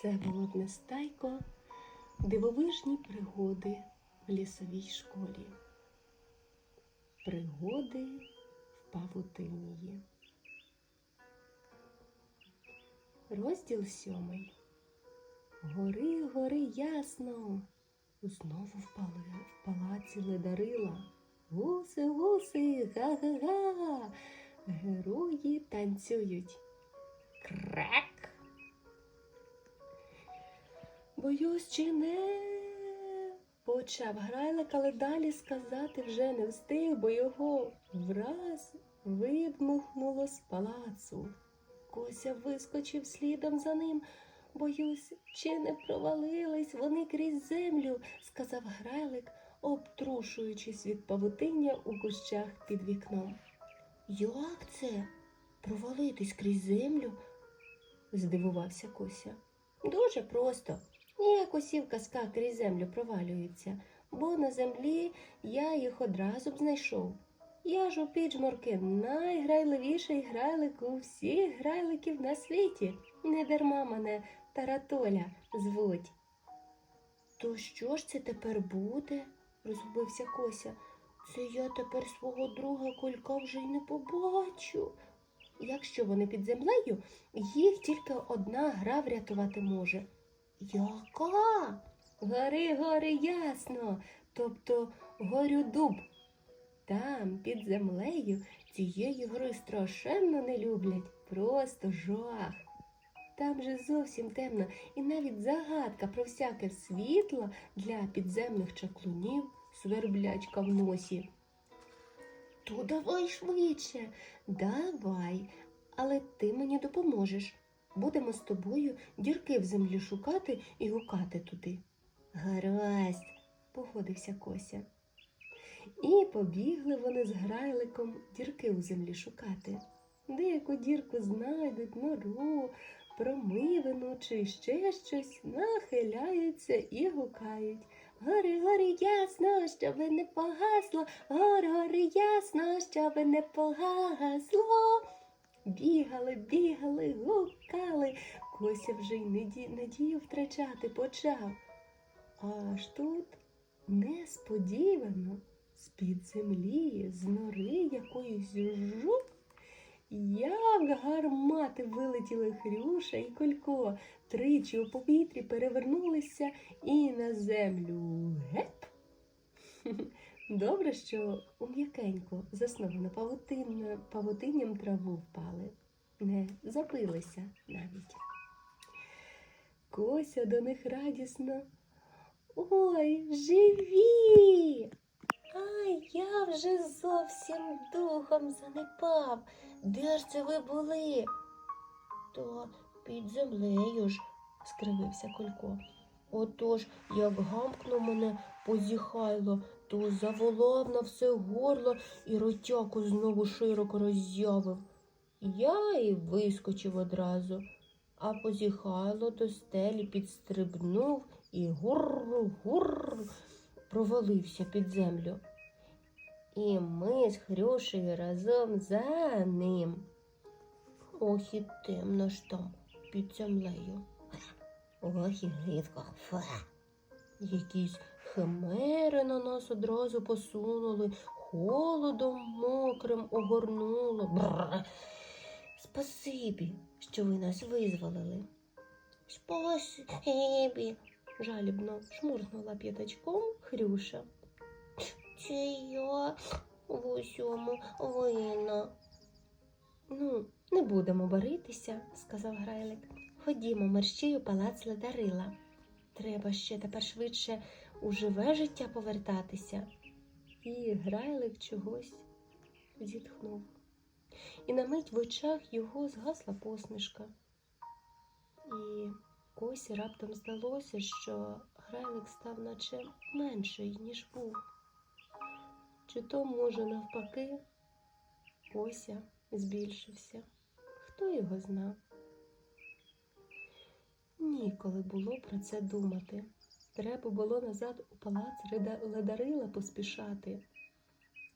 Всеволод Нестайко Дивовижні пригоди в лісовій школі. Пригоди в павутинії. Розділ сьомий. Гори, гори ясно. Знову впали в палаці ледарила. Гуси, гуси, га-га-га. Герої танцюють. Крек. Боюсь, чи не почав грайлик, але далі сказати вже не встиг, бо його враз видмухнуло з палацу. Кося вискочив слідом за ним. Боюсь, чи не провалились вони крізь землю, сказав грайлик, обтрушуючись від павутиння у кущах під вікном. Як це? Провалитись крізь землю? здивувався Кося. Дуже просто. Ніяк усі в казках крізь землю провалюються, бо на землі я їх одразу б знайшов. Я ж у піджморки найграйливіший грайлик у всіх грайликів на світі. Не дарма мене Таратоля звуть. То що ж це тепер буде? розгубився Кося. Це я тепер свого друга колька вже й не побачу. Якщо вони під землею, їх тільки одна гра врятувати може. Яка? Гори, гори, ясно, тобто горю дуб. Там, під землею, цієї гри страшенно не люблять, просто жах. Там же зовсім темно, і навіть загадка про всяке світло для підземних чаклунів сверблячка в носі. То давай швидше, давай, але ти мені допоможеш. Будемо з тобою дірки в землі шукати і гукати туди. Гаразд, погодився Кося. І побігли вони з грайликом дірки у землі шукати. Деяку дірку знайдуть, нору, промивину чи ще щось, нахиляються і гукають. Гори, гори, ясно, щоби не погасло, гори, гори, ясно, щоби не погасло. Бігали, бігали, гукали. Кося вже й надію втрачати почав. Аж тут несподівано з-під землі, з нори якоїсь жук, як гармати вилетіли Хрюша і Колько, тричі у повітрі перевернулися і на землю геп. Добре, що у м'якеньку засновану павутин, павутинням траву впали, не забилися навіть. Кося до них радісно. Ой, живі! Ай, я вже зовсім духом занепав. Де ж це ви були? То під землею ж, скривився Колько. Отож, як гамкнув мене позіхайло, то заволав на все горло і ротяку знову широко роззявив. Я і вискочив одразу, а позіхайло до стелі підстрибнув і гурр провалився під землю. І ми з Хрюшею разом за ним. Ох і темно ж там під землею. Ох і гидко. Якісь химери на нас одразу посунули, холодом мокрим огорнуло. Бррр. Спасибі, що ви нас визволили. Спасибі, жалібно шмургнула п'ятачком Хрюша. Це я в усьому винна. Ну, не будемо боритися, сказав Грайлик. Ходімо, мерщій у палац ледарила. Треба ще тепер швидше у живе життя повертатися. І Грайлик чогось зітхнув. І на мить в очах його згасла посмішка. І Косі раптом здалося, що Грайлик став наче менший, ніж був. Чи то, може, навпаки, Кося збільшився. Хто його знав? Ніколи було про це думати. Треба було назад у палац Ледарила поспішати.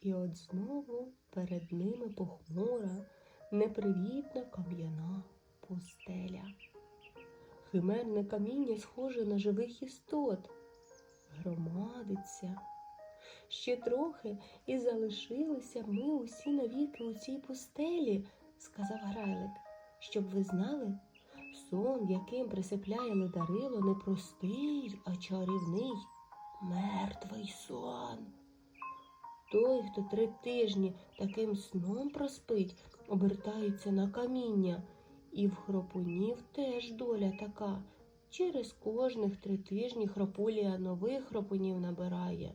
І от знову перед ними похмура, непривітна кам'яна пустеля. Химерне каміння схоже на живих істот. Громадиться. Ще трохи і залишилися ми усі навіки у цій пустелі, сказав Грайлик, щоб ви знали, сон, яким присипляє ледарило, не простий, а чарівний, мертвий сон. Той, хто три тижні таким сном проспить, обертається на каміння, і в хропунів теж доля така. Через кожних три тижні хропулія нових хропунів набирає.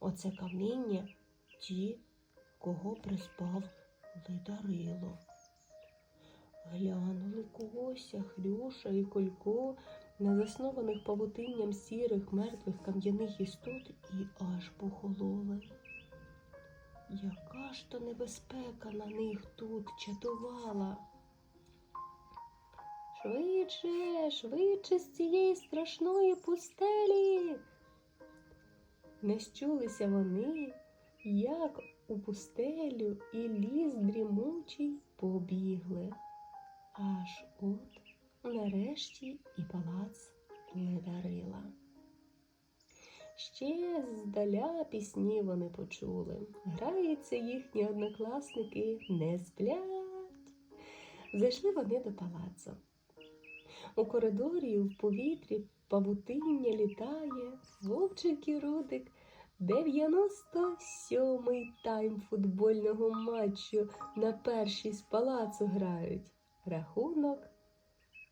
Оце каміння ті, кого приспав лидарило. Глянули Кося, Хрюша і Колько на заснованих павутинням сірих мертвих кам'яних істот і аж похололи. Яка ж то небезпека на них тут чатувала? Швидше, швидше з цієї страшної пустелі. Не щулися вони, як у пустелю і ліс дрімучий побігли. Аж от нарешті і палац ледарила. Ще здаля пісні вони почули. Граються їхні однокласники, не сплять. Зайшли вони до палацу. У коридорі в повітрі павутиння літає, вовчик і рудик. 97-й тайм футбольного матчу на першій з палацу грають. Рахунок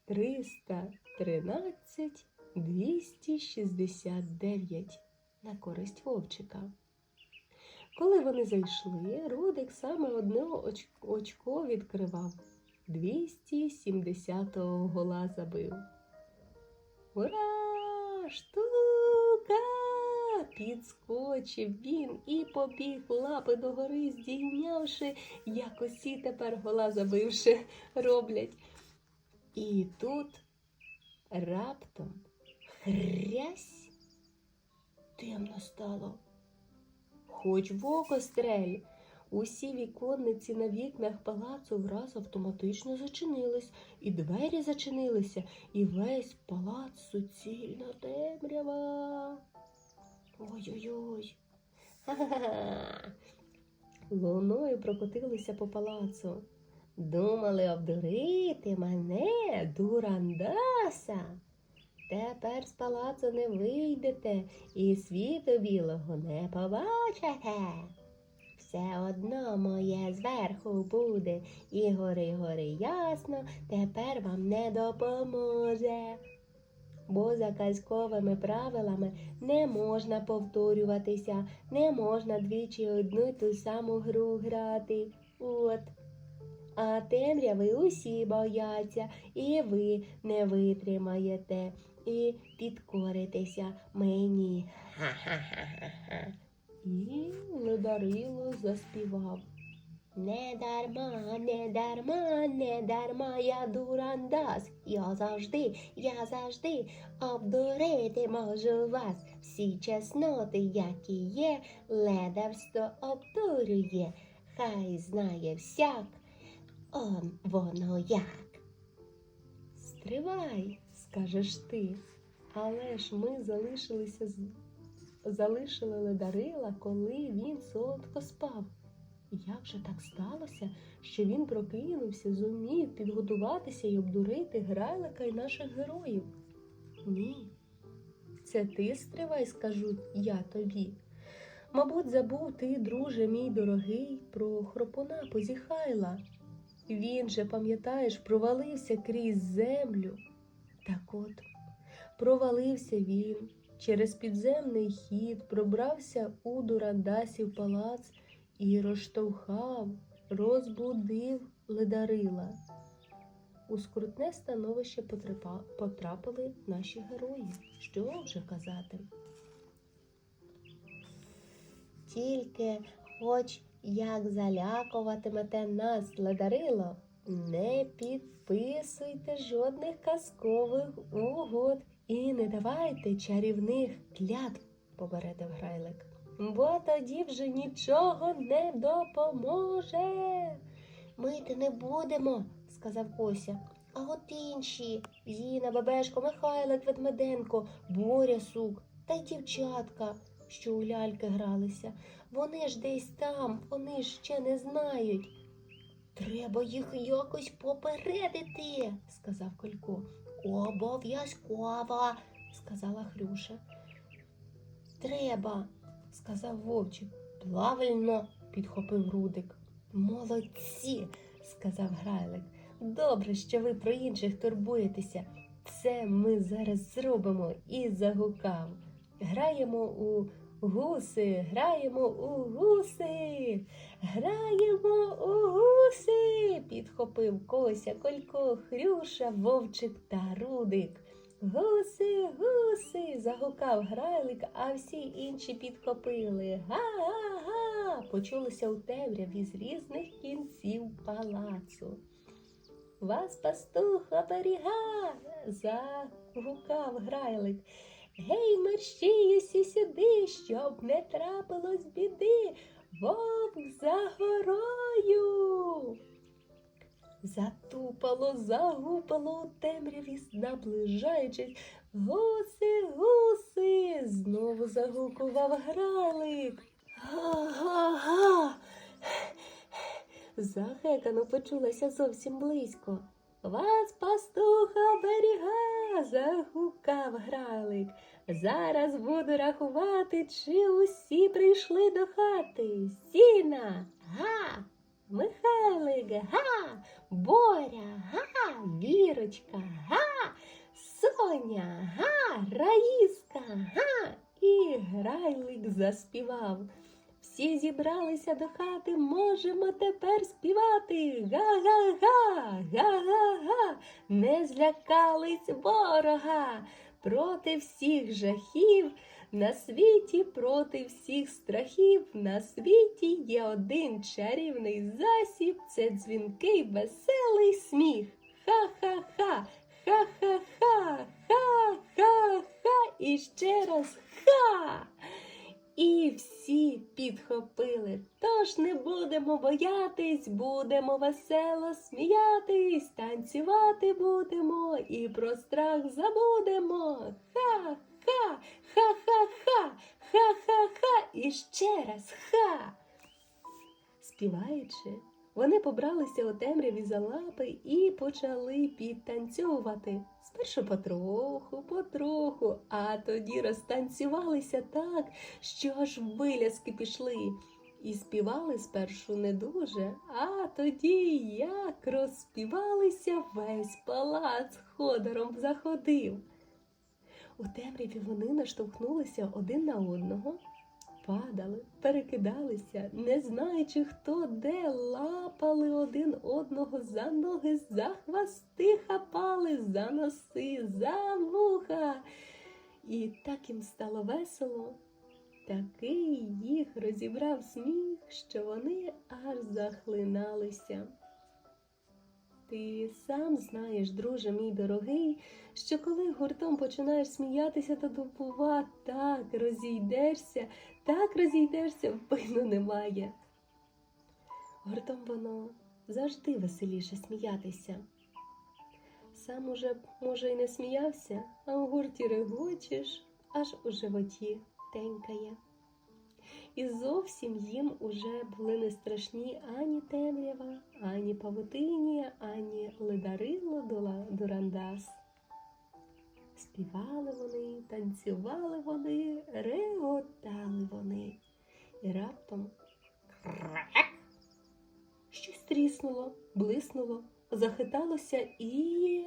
313 269 на користь вовчика. Коли вони зайшли, Рудик саме одне очко відкривав. 270-го гола забив. Ура! Штука! Підскочив він і побіг лапи догори, здійнявши, як усі тепер гола забивши роблять. І тут раптом хрясь темно стало. Хоч в око стрель. Усі віконниці на вікнах палацу враз автоматично зачинились, і двері зачинилися, і весь палац суцільна темрява. Ой-ой-ой. Луною прокотилися по палацу. Думали обдурити мене, дурандаса. Тепер з палацу не вийдете і світу білого не побачите. Все одно моє зверху буде, і гори гори ясно, тепер вам не допоможе. Бо за казковими правилами не можна повторюватися, не можна двічі одну ту саму гру грати. От. А темряви усі бояться, і ви не витримаєте, і підкоритеся мені. Ха-ха-ха-ха. І Ледарило заспівав. Не дарма, не дарма, не дарма, я дурандас. Я завжди, я завжди обдурити можу вас. Всі чесноти, які є, ледарство обдурює. Хай знає всяк, он воно як. Стривай, скажеш ти, але ж ми залишилися залишили ледарила, коли він солодко спав. Як же так сталося, що він прокинувся, зумів підготуватися і обдурити грайлика і наших героїв? Ні, це ти стривай, скажу я тобі. Мабуть, забув ти, друже мій дорогий, про хропуна позіхайла. Він же, пам'ятаєш, провалився крізь землю. Так от, провалився він через підземний хід, пробрався у Дурандасів палац і розштовхав, розбудив ледарила. У скрутне становище потрапили наші герої. Що вже казати? Тільки хоч як залякуватимете нас, ледарило, не підписуйте жодних казкових угод і не давайте чарівних клятв, попередив грайлик. Бо тоді вже нічого не допоможе. Мити не будемо, сказав Кося. А от інші Зіна, Бебешко, Михайлик Ведмеденко, Боря Сук та й дівчатка, що у ляльки гралися. Вони ж десь там, вони ще не знають. Треба їх якось попередити, сказав Колько. Обов'язково, сказала Хрюша. Треба, сказав Вовчик. Правильно, підхопив Рудик. Молодці, сказав Грайлик. Добре, що ви про інших турбуєтеся. Це ми зараз зробимо і загукав. Граємо у гуси, граємо у гуси, граємо у гуси, підхопив Кося, Колько, Хрюша, Вовчик та Рудик. Гуси, гуси, загукав грайлик, а всі інші підхопили. Га-га-га. Почулося у темряві з різних кінців палацу. Вас пастух оберіга, загукав грайлик. Гей, мерщій усі сюди, щоб не трапилось біди. Вовк за горою. Затупало, загупало у темряві, наближаючись. Гуси, гуси, знову загукував гралик. Га-га-га. Загекано почулося зовсім близько. Вас пастуха беріга, загукав гралик. Зараз буду рахувати, чи усі прийшли до хати. Сіна, га, Михайлик, га, Боря, га, Вірочка, га, Соня, га, Раїска, га. І грайлик заспівав. Всі зібралися до хати, можемо тепер співати. Га-га-га, га-га-га, не злякались ворога. Проти всіх жахів на світі, проти всіх страхів на світі є один чарівний засіб, це дзвінкий веселий сміх. Ха-ха-ха, ха-ха-ха, ха-ха-ха, і ще раз ха. І всі підхопили. Тож не будемо боятись, будемо весело сміятись, танцювати будемо і про страх забудемо. Ха-ха, ха-ха-ха, ха-ха-ха, і ще раз ха. Співаючи, вони побралися у темряві за лапи і почали підтанцьовувати. Спершу потроху, потроху, а тоді розтанцювалися так, що аж виляски пішли. І співали спершу не дуже, а тоді як розспівалися, весь палац ходором заходив. У темряві вони наштовхнулися один на одного, падали, перекидалися, не знаючи, хто де, лапали один одного за ноги, за хвости хапали, за носи, за вуха. І так їм стало весело. Такий їх розібрав сміх, що вони аж захлиналися. Ти сам знаєш, друже мій дорогий, що коли гуртом починаєш сміятися, то дупува так розійдешся, так розійдешся, впину немає. Гуртом воно завжди веселіше сміятися. Сам уже, може, й не сміявся, а у гурті регочеш, аж у животі тенькає. І зовсім їм уже були не страшні ані темрява, ані павутині, ані ледарило дурандас. Співали вони, танцювали вони, реготали вони. І раптом крак! Щось тріснуло, блиснуло, захиталося і